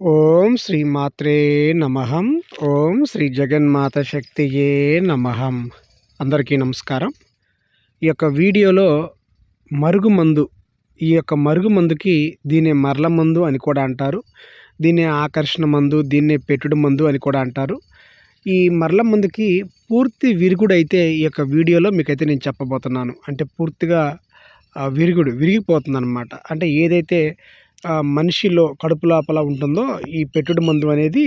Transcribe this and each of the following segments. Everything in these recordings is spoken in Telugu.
ఓం శ్రీ మాత్రే నమహం ఓం శ్రీ జగన్మాత శక్తియే నమహం అందరికీ నమస్కారం. ఈ యొక్క వీడియోలో మరుగుమందు ఈ యొక్క మరుగుమందుకి దీన్ని మరల మందు అని కూడా అంటారు. దీన్ని ఆకర్షణ మందు దీన్నే పెట్టుడు మందు అని కూడా అంటారు. ఈ మరల మందుకి పూర్తి విరుగుడైతే ఈ యొక్క వీడియోలో మీకైతే నేను చెప్పబోతున్నాను. అంటే పూర్తిగా విరుగుడు విరిగిపోతుంది అనమాట అంటే ఏదైతే మనిషిలో కడుపు లోపల ఉంటుందో ఈ పెట్టుడు మందు అనేది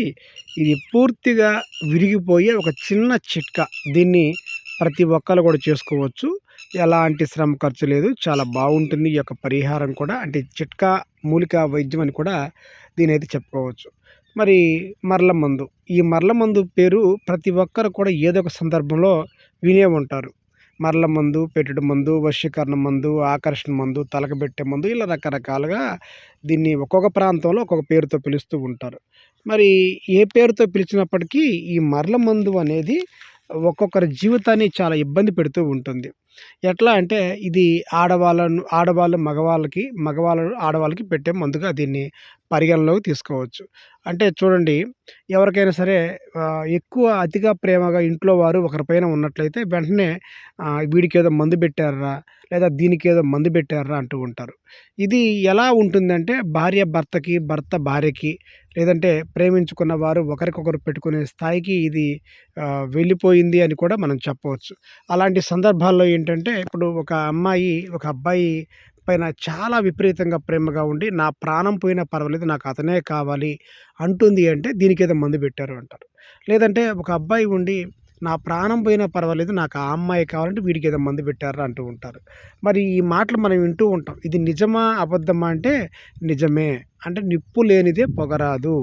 ఇది పూర్తిగా విరిగిపోయే ఒక చిన్న చిట్కా. దీన్ని ప్రతి ఒక్కరు కూడా చేసుకోవచ్చు. ఎలాంటి శ్రమ ఖర్చు లేదు. చాలా బాగుంటుంది ఈ యొక్క పరిహారం కూడా. అంటే చిట్కా మూలిక వైద్యం అని కూడా దీని అయితే చెప్పుకోవచ్చు. మరి మరల మందు. ఈ మరల మందు పేరు ప్రతి ఒక్కరు కూడా ఏదో ఒక సందర్భంలో వినే ఉంటారు. మరల మందు పెట్టుడు మందు వశీకరణ మందు ఆకర్షణ మందు తలకబెట్టే మందు ఇలా రకరకాలుగా దీన్ని ఒక్కొక్క ప్రాంతంలో ఒక్కొక్క పేరుతో పిలుస్తూ ఉంటారు. మరి ఏ పేరుతో పిలిచినప్పటికీ ఈ మరల మందు అనేది ఒక్కొక్కరి జీవితాన్ని చాలా ఇబ్బంది పెడుతూ ఉంటుంది. ఎట్లా అంటే ఇది ఆడవాళ్ళను ఆడవాళ్ళు మగవాళ్ళకి మగవాళ్ళు ఆడవాళ్ళకి పెట్టే మందుగా దీన్ని పరిగణలోకి తీసుకోవచ్చు. అంటే చూడండి ఎవరికైనా సరే ఎక్కువ అతిగా ప్రేమగా ఇంట్లో వారు ఒకరిపైన ఉన్నట్లయితే వెంటనే వీడికి ఏదో మందు పెట్టారా లేదా దీనికి ఏదో మందు పెట్టారా అంటూ ఉంటారు. ఇది ఎలా ఉంటుందంటే భార్య భర్తకి భర్త భార్యకి లేదంటే ప్రేమించుకున్న వారు ఒకరికొకరు పెట్టుకునే స్థాయికి ఇది వెళ్ళిపోయింది అని కూడా మనం చెప్పవచ్చు. అలాంటి సందర్భాల్లో ఏంటంటే ఇప్పుడు ఒక అమ్మాయి ఒక అబ్బాయి పైన చాలా విపరీతంగా ప్రేమగా ఉండి నా ప్రాణం పోయినా పర్వాలేదు నాకు అతనే కావాలి అంటుంది అంటే దీనికి ఏదో మందు పెట్టారు అంటారు. లేదంటే ఒక అబ్బాయి ఉండి నా ప్రాణం పోయినా పర్వాలేదు నాకు ఆ అమ్మాయి కావాలంటే వీడికి ఏదో మందు పెట్టారా అంటూ ఉంటారు. మరి ఈ మాటలు మనం వింటూ ఉంటాం. ఇది నిజమా అబద్ధమా అంటే నిజమే. అంటే నిప్పు లేనిదే పొగరాదు.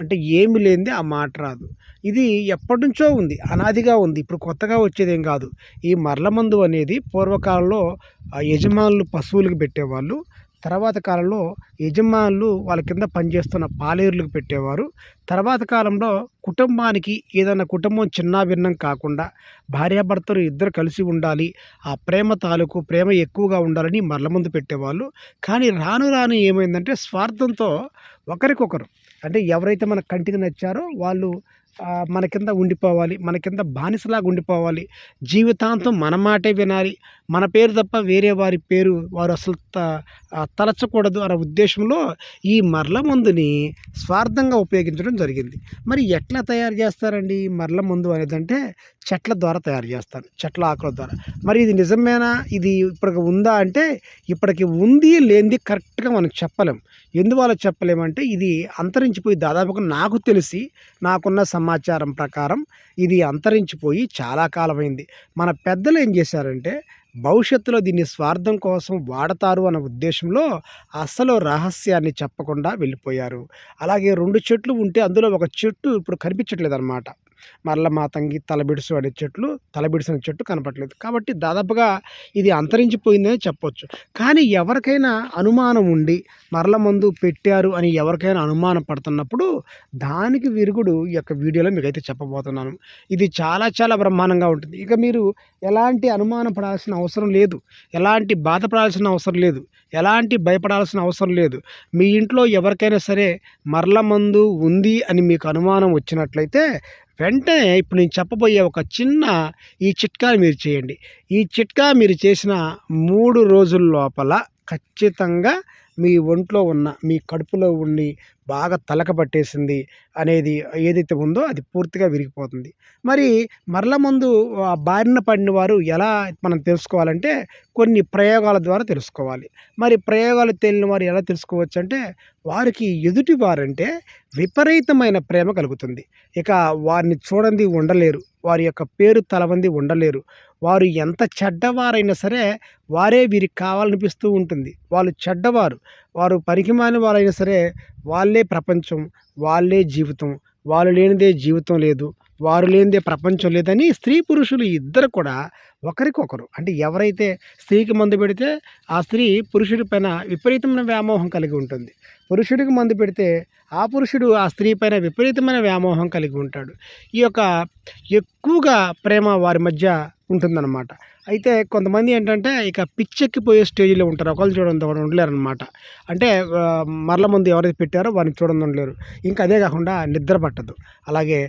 అంటే ఏమి లేనిదే ఆ మాట రాదు. ఇది ఎప్పటి నుంచో ఉంది. అనాదిగా ఉంది. ఇప్పుడు కొత్తగా వచ్చేదేం కాదు. ఈ మరల మందు అనేది పూర్వకాలంలో ఆ యజమానులు పశువులకు పెట్టేవాళ్ళు. తర్వాత కాలంలో యజమానులు వాళ్ళ కింద పనిచేస్తున్న పాలేరులకు పెట్టేవారు. తర్వాత కాలంలో కుటుంబానికి ఏదైనా కుటుంబం చిన్నాభిన్నం కాకుండా భార్యాభర్తలు ఇద్దరు కలిసి ఉండాలి ఆ ప్రేమ తాలూకు ప్రేమ ఎక్కువగా ఉండాలని మరల ముందు పెట్టేవాళ్ళు. కానీ రాను రాను ఏమైందంటే స్వార్థంతో ఒకరికొకరు అంటే ఎవరైతే మన కంటికి నచ్చారో వాళ్ళు మన కింద ఉండిపోవాలి మన కింద బానిసలాగా ఉండిపోవాలి. జీవితాంతం మన మాటే వినాలి. మన పేరు తప్ప వేరే వారి పేరు వారు అసలు త తలచకూడదు అనే ఉద్దేశంలో ఈ మరల మందుని స్వార్థంగా ఉపయోగించడం జరిగింది. మరి ఎట్లా తయారు చేస్తారండి ఈ మరల మందు అనేది అంటే చెట్ల ద్వారా తయారు చేస్తారు చెట్ల ఆకుల ద్వారా. మరి ఇది నిజమేనా? ఇది ఇప్పటికి ఉందా అంటే ఇప్పటికి ఉంది లేనిది కరెక్ట్గా మనం చెప్పలేం. ఎందువల్ల చెప్పలేమంటే ఇది అంతరించిపోయి దాదాపుగా నాకు తెలిసి నాకున్న సమాచారం ప్రకారం ఇది అంతరించిపోయి చాలా కాలమైంది. మన పెద్దలు ఏం చేశారంటే భవిష్యత్తులో దీన్ని స్వార్థం కోసం వాడతారు అన్న ఉద్దేశంలో అసలు రహస్యాన్ని చెప్పకుండా వెళ్ళిపోయారు. అలాగే రెండు చెట్లు ఉంటే అందులో ఒక చెట్టు ఇప్పుడు కనిపించట్లేదు అనమాట మరల మా తంగి తలబిడుసు అనే చెట్లు తలబిడుసు అనే చెట్టు కనపట్లేదు కాబట్టి దాదాపుగా ఇది అంతరించిపోయిందని చెప్పొచ్చు. కానీ ఎవరికైనా అనుమానం ఉండి మరల మందు పెట్టారు అని ఎవరికైనా అనుమానం పడుతున్నప్పుడు దానికి విరుగుడు ఈ యొక్క వీడియోలో మీకైతే చెప్పబోతున్నాను. ఇది చాలా చాలా బ్రహ్మాండంగా ఉంటుంది. ఇక మీరు ఎలాంటి అనుమానం పడాల్సిన అవసరం లేదు. ఎలాంటి బాధపడాల్సిన అవసరం లేదు. ఎలాంటి భయపడాల్సిన అవసరం లేదు. మీ ఇంట్లో ఎవరికైనా సరే మరల మందు ఉంది అని మీకు అనుమానం వచ్చినట్లయితే వెంటనే ఇప్పుడు నేను చెప్పబోయే ఒక చిన్న ఈ చిట్కాని మీరు చేయండి. ఈ చిట్కా మీరు చేసిన మూడు రోజుల లోపల ఖచ్చితంగా మీ ఒంట్లో ఉన్న మీ కడుపులో ఉండి బాగా తలక పట్టేసింది అనేది ఏదైతే ఉందో అది పూర్తిగా విరిగిపోతుంది. మరి మరల ముందు ఆ బారిన పడిన వారు ఎలా మనం తెలుసుకోవాలంటే కొన్ని ప్రయోగాల ద్వారా తెలుసుకోవాలి. మరి ప్రయోగాలు తెలియని వారు ఎలా తెలుసుకోవచ్చు అంటే వారికి ఎదుటి వారంటే విపరీతమైన ప్రేమ కలుగుతుంది. ఇక వారిని చూడండి ఉండలేరు. వారి యొక్క పేరు తలవంది ఉండలేరు. వారు ఎంత చెడ్డవారైనా సరే వారే వీరికి కావాలనిపిస్తూ ఉంటుంది. వాళ్ళు చెడ్డవారు. వారు పరికిమాని వారైనా సరే వాళ్ళే ప్రపంచం వాళ్ళే జీవితం వాళ్ళు లేనిదే జీవితం లేదు వారు లేనిదే ప్రపంచం లేదని స్త్రీ పురుషులు ఇద్దరు కూడా ఒకరికొకరు. అంటే ఎవరైతే స్త్రీకి మందు పెడితే ఆ స్త్రీ పురుషుడి పైన విపరీతమైన వ్యామోహం కలిగి ఉంటుంది. పురుషుడికి మందు పెడితే ఆ పురుషుడు ఆ స్త్రీ పైన విపరీతమైన వ్యామోహం కలిగి ఉంటాడు. ఈ యొక్క ఎక్కువగా ప్రేమ వారి మధ్య ఉంటుందన్నమాట. అయితే కొంతమంది ఏంటంటే ఇక పిచ్చెక్కిపోయే స్టేజ్లో ఉంటారు. ఒకళ్ళు చూడండి ఒకరు ఉండలేరు అనమాట అంటే మరల ముందు ఎవరైతే పెట్టారో వారిని చూడండి ఉండలేరు. ఇంకా అదే కాకుండా నిద్ర పట్టదు. అలాగే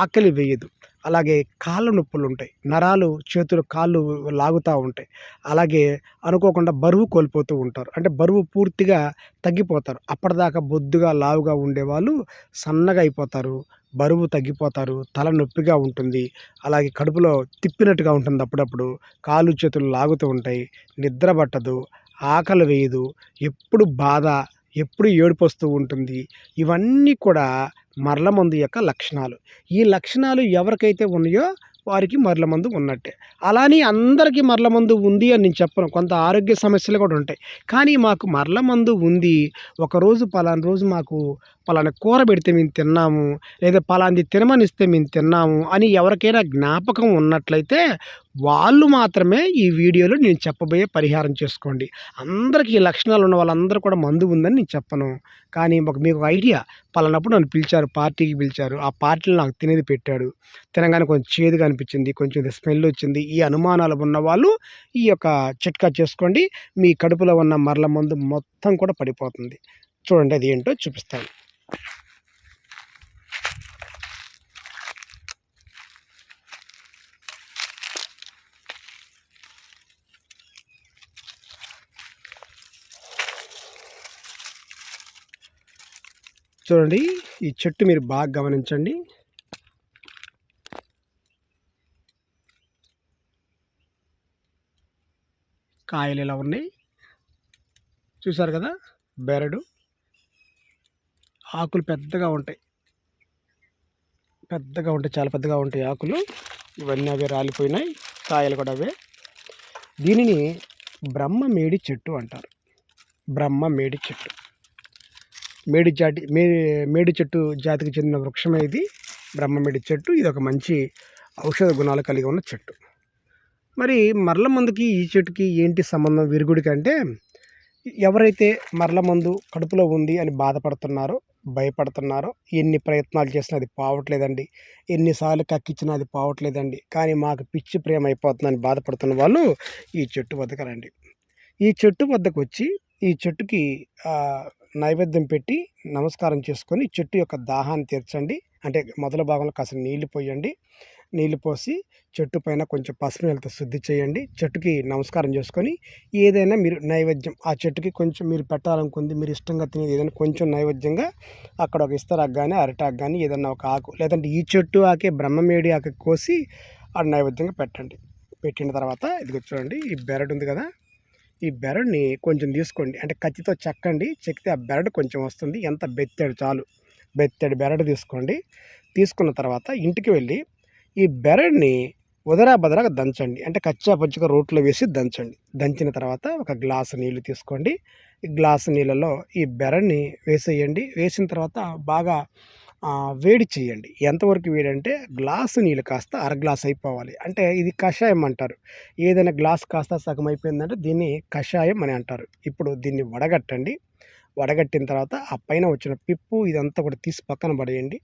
ఆకలి వేయదు. అలాగే కాళ్ళ నొప్పులు ఉంటాయి. నరాలు చేతులు కాళ్ళు లాగుతూ ఉంటాయి. అలాగే అనుకోకుండా బరువు కోల్పోతూ ఉంటారు. అంటే బరువు పూర్తిగా తగ్గిపోతారు. అప్పటిదాకా బొద్దుగా లావుగా ఉండేవాళ్ళు సన్నగా అయిపోతారు. బరువు తగ్గిపోతారు. తల నొప్పిగా ఉంటుంది. అలాగే కడుపులో తిప్పినట్టుగా ఉంటుంది అప్పుడప్పుడు. కాళ్ళు చేతులు లాగుతూ ఉంటాయి. నిద్ర పట్టదు. ఆకలి వేయదు. ఎప్పుడు బాధ ఎప్పుడు ఏడుపు వస్తూ ఉంటుంది. ఇవన్నీ కూడా మరల మందు యొక్క లక్షణాలు. ఈ లక్షణాలు ఎవరికైతే ఉన్నాయో వారికి మరల మందు ఉన్నట్టే. అలానే అందరికీ మరల మందు ఉంది అని నేను చెప్పను. కొంత ఆరోగ్య సమస్యలు కూడా ఉంటాయి. కానీ మాకు మరల మందు ఉంది ఒకరోజు పలానా రోజు మాకు పలానా కూర పెడితే మేము తిన్నాము లేదా పలాంది తినమనిస్తే మేము తిన్నాము అని ఎవరికైనా జ్ఞాపకం ఉన్నట్లయితే వాళ్ళు మాత్రమే ఈ వీడియోలో నేను చెప్పబోయే పరిహారం చేసుకోండి. అందరికీ ఈ లక్షణాలు ఉన్న వాళ్ళందరూ కూడా మందు ఉందని నేను చెప్పను. కానీ ఒక మీకు ఐడియా. పలానప్పుడు నన్ను పిలిచారు పార్టీకి పిలిచారు. ఆ పార్టీలో నాకు తినేది పెట్టాడు. తినగానే కొంచెం చేదుగా అనిపించింది కొంచెం ఇది స్మెల్ వచ్చింది. ఈ అనుమానాలు ఉన్న వాళ్ళు ఈ యొక్క చిట్కా చేసుకోండి. మీ కడుపులో ఉన్న మరల మందు మొత్తం కూడా పడిపోతుంది. చూడండి అది ఏంటో చూపిస్తాను. చూడండి ఈ చెట్టు మీరు బాగా గమనించండి. కాయలు ఇలా ఉన్నాయి. చూసారు కదా బెరడు ఆకులు పెద్దగా ఉంటాయి. పెద్దగా ఉంటాయి చాలా పెద్దగా ఉంటాయి ఆకులు. ఇవన్నీ అవే రాలిపోయినాయి కాయలు కూడా అవే. దీనిని బ్రహ్మ మేడి చెట్టు అంటారు. బ్రహ్మ మేడి చెట్టు. మేడి జాతి మే మేడి చెట్టు జాతికి చెందిన వృక్షమే ఇది. బ్రహ్మమేడి చెట్టు. ఇది ఒక మంచి ఔషధ గుణాలు కలిగి ఉన్న చెట్టు. మరి మరల మందుకి ఈ చెట్టుకి ఏంటి సంబంధం విరుగుడికి అంటే ఎవరైతే మరల మందు కడుపులో ఉంది అని బాధపడుతున్నారో భయపడుతున్నారో ఎన్ని ప్రయత్నాలు చేసినా అది పోవట్లేదండి. ఎన్నిసార్లు కక్కించినా అది పోవట్లేదండి. కానీ మాకు పిచ్చి ప్రేమ అయిపోతుందని బాధపడుతున్న వాళ్ళు ఈ చెట్టు వద్దకు రండి. ఈ చెట్టు వద్దకు వచ్చి ఈ చెట్టుకి నైవేద్యం పెట్టి నమస్కారం చేసుకొని చెట్టు యొక్క దాహాన్ని తీర్చండి. అంటే మొదల భాగంలో కాస్త నీళ్ళు పోయండి. నీళ్ళు పోసి చెట్టు పైన కొంచెం పసుపు నీళ్ళతో శుద్ధి చేయండి. చెట్టుకి నమస్కారం చేసుకొని ఏదైనా మీరు నైవేద్యం ఆ చెట్టుకి కొంచెం మీరు పెట్టాలనుకుంది మీరు ఇష్టంగా తినేది ఏదైనా కొంచెం నైవేద్యంగా అక్కడ ఒక ఇస్తరాకు కానీ అరటాకు కానీ ఏదైనా ఒక ఆకు లేదంటే ఈ చెట్టు ఆకే బ్రహ్మమేడి ఆకు కోసి ఆ నైవేద్యంగా పెట్టండి. పెట్టిన తర్వాత ఇది చూడండి ఈ బెరడు ఉంది కదా ఈ బెరడ్ని కొంచెం తీసుకోండి. అంటే కత్తితో చెక్కండి. చెక్కితే ఆ బెరడు కొంచెం వస్తుంది. ఎంత బెత్తెడు చాలు. బెత్తెడు బెరడు తీసుకోండి. తీసుకున్న తర్వాత ఇంటికి వెళ్ళి ఈ బెరడ్ని ఉదరా బదరాగా దంచండి. అంటే కచ్చా పచ్చిగా రోట్లో వేసి దంచండి. దంచిన తర్వాత ఒక గ్లాసు నీళ్ళు తీసుకోండి. ఈ గ్లాసు నీళ్ళలో ఈ బెరడ్ని వేసేయండి. వేసిన తర్వాత బాగా వేడి చేయండి. ఎంతవరకు వేడి అంటే గ్లాసు నీళ్ళు కాస్త అర గ్లాస్ అయిపోవాలి. అంటే ఇది కషాయం అంటారు. ఏదైనా గ్లాస్ కాస్త సగం అయిపోయిందంటే దీన్ని కషాయం అని అంటారు. ఇప్పుడు దీన్ని వడగట్టండి. వడగట్టిన తర్వాత ఆ పైన వచ్చిన పిప్పు ఇదంతా కూడా తీసి పక్కన పడేయండి.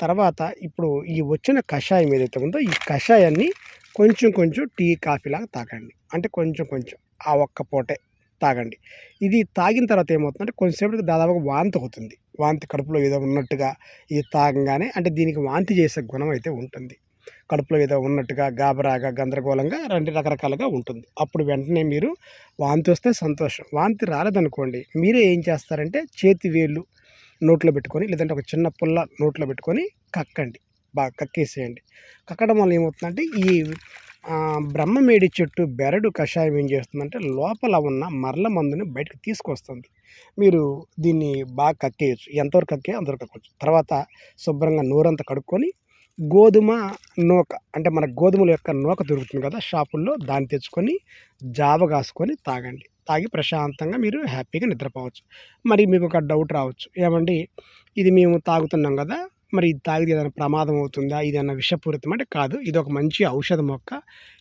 తర్వాత ఇప్పుడు ఈ వచ్చిన కషాయం ఏదైతే ఉందో ఈ కషాయాన్ని కొంచెం కొంచెం టీ కాఫీలాగా తాగండి. అంటే కొంచెం కొంచెం ఆ ఒక్క పూటే తాగండి. ఇది తాగిన తర్వాత ఏమవుతుందంటే కొంచెంసేపటికి దాదాపుగా వాంతి అవుతుంది. వాంతి కడుపులో ఏదో ఉన్నట్టుగా ఇది తాగంగానే అంటే దీనికి వాంతి చేసే గుణం అయితే ఉంటుంది. కడుపులో ఏదో ఉన్నట్టుగా గాబరాగా గందరగోళంగా రెండు రకరకాలుగా ఉంటుంది. అప్పుడు వెంటనే మీరు వాంతి వస్తే సంతోషం. వాంతి రాలేదనుకోండి మీరే ఏం చేస్తారంటే చేతి వేళ్ళు నోట్లో పెట్టుకొని లేదంటే ఒక చిన్న పుల్ల నోట్లో పెట్టుకొని కక్కండి. బాగా కక్కేసేయండి. కక్కడం వల్ల ఏమవుతుందంటే ఈ బ్రహ్మమేడి చెట్టు బెరడు కషాయం ఏం చేస్తుందంటే లోపల ఉన్న మరల మందుని బయటకు తీసుకొస్తుంది. మీరు దీన్ని బాగా కక్కేయచ్చు. ఎంతవరకు కక్కే అంతవరకు కక్కవచ్చు. తర్వాత శుభ్రంగా నోరంతా కడుక్కొని గోధుమ నూక అంటే మన గోధుమల యొక్క నూక దొరుకుతుంది కదా షాపుల్లో దాన్ని తెచ్చుకొని జావ కాసుకొని తాగండి. తాగి ప్రశాంతంగా మీరు హ్యాపీగా నిద్రపోవచ్చు. మరి మీకు ఒక డౌట్ రావచ్చు. ఏమండి? ఇది మేము తాగుతున్నాం కదా మరి ఇది తాగితే ఏదైనా ప్రమాదం అవుతుందా? ఇది అన్న విషపూరితం అంటే కాదు. ఇది ఒక మంచి ఔషధ మొక్క.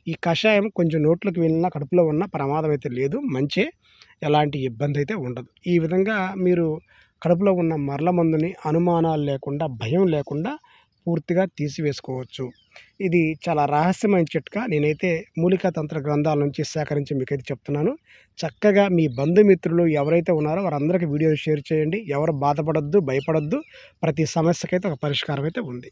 ఈ కషాయం కొంచెం నోట్లోకి వెళ్ళినా కడుపులో ఉన్న ప్రమాదం అయితే లేదు. మంచి. ఎలాంటి ఇబ్బంది అయితే ఉండదు. ఈ విధంగా మీరు కడుపులో ఉన్న మరల మందుని అనుమానాలు లేకుండా భయం లేకుండా పూర్తిగా తీసివేసుకోవచ్చు. ఇది చాలా రహస్యమైన చిట్కా. నేనైతే మూలికా తంత్ర గ్రంథాల నుంచి సేకరించి మీకైతే చెప్తున్నాను. చక్కగా మీ బంధుమిత్రులు ఎవరైతే ఉన్నారో వారందరికీ వీడియో షేర్ చేయండి. ఎవరు బాధపడొద్దు భయపడద్దు. ప్రతి సమస్యకైతే ఒక పరిష్కారం అయితే ఉంది.